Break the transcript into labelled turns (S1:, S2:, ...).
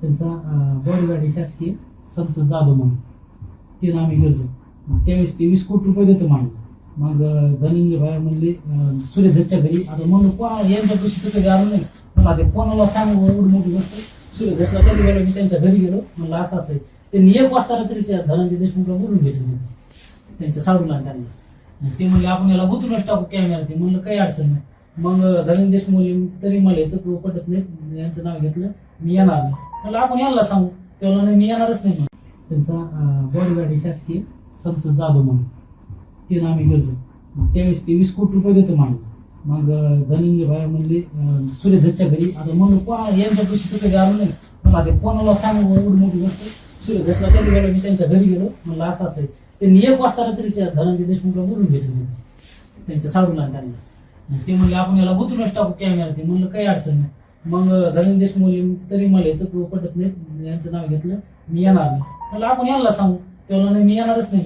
S1: त्यांचा बॉडीगार्ड शासकीय संतोष जाधव म्हणून. तिथं आम्ही गेलो मग त्यावेळेस ते वीस कोटी रुपये देतो मांडलं मग धनंजय भाई म्हणले अं, घरी. आता म्हणलं कोणा यांच्या पैसे तर कधी आलो नाही. मला ते कोणाला सांगू एवढी मोठी गोष्ट सूर्यदत्तला कधी गेलो मी त्यांच्या घरी गेलो. म्हणलं असं असं आहे. त्यांनी एक वाजता रात्रीच्या धनंजय देशमुखला बोलून घेतले त्यांच्या साडूला त्यांना. ते म्हणले आपण याला गुतूनच टाकू कॅमेरा ते म्हणलं काही अडचण नाही. मग धनंजय देशमुख तरी मला येतं पटत नाही. यांचं नाव घेतलं. मी येणार नाही. म्हणलं आपण यांना सांगू. त्याला नाही मी येणारच नाही म्हणून. त्यांचा बॉडीगार्ड शासकीय संतोष जाधव म्हणून. तिथं आम्ही गेलो. मग त्यावेळेस ते वीस कोटी रुपये देतो म्हणलं मग धनंजय भाई म्हणले अं, घरी. आता म्हणलं कोणा यांच्या पैसे तिथे आलो नाही. मला ते कोणाला सांगू एवढी मोठी गोष्ट? सूर्यदत्तला त्यांनी गेलो मी त्यांच्या घरी गेलो. म्हणलं असं असं आहे. त्यांनी एक वाजता रात्रीच्या धनंजय देशमुखला बोलून घेतलं त्यांच्या साडूला त्यांना ते म्हणले आपण याला गुंतूनच टाकू कॅमेरा ते म्हणलं काही अडचण नाही. मग धनंजय देशमुख तरी मला येतं तू पटत नाही. यांचं नाव घेतलं मी येणार नाही. मला आपण यांना सांगू. तेव्हा नाही मी येणारच नाही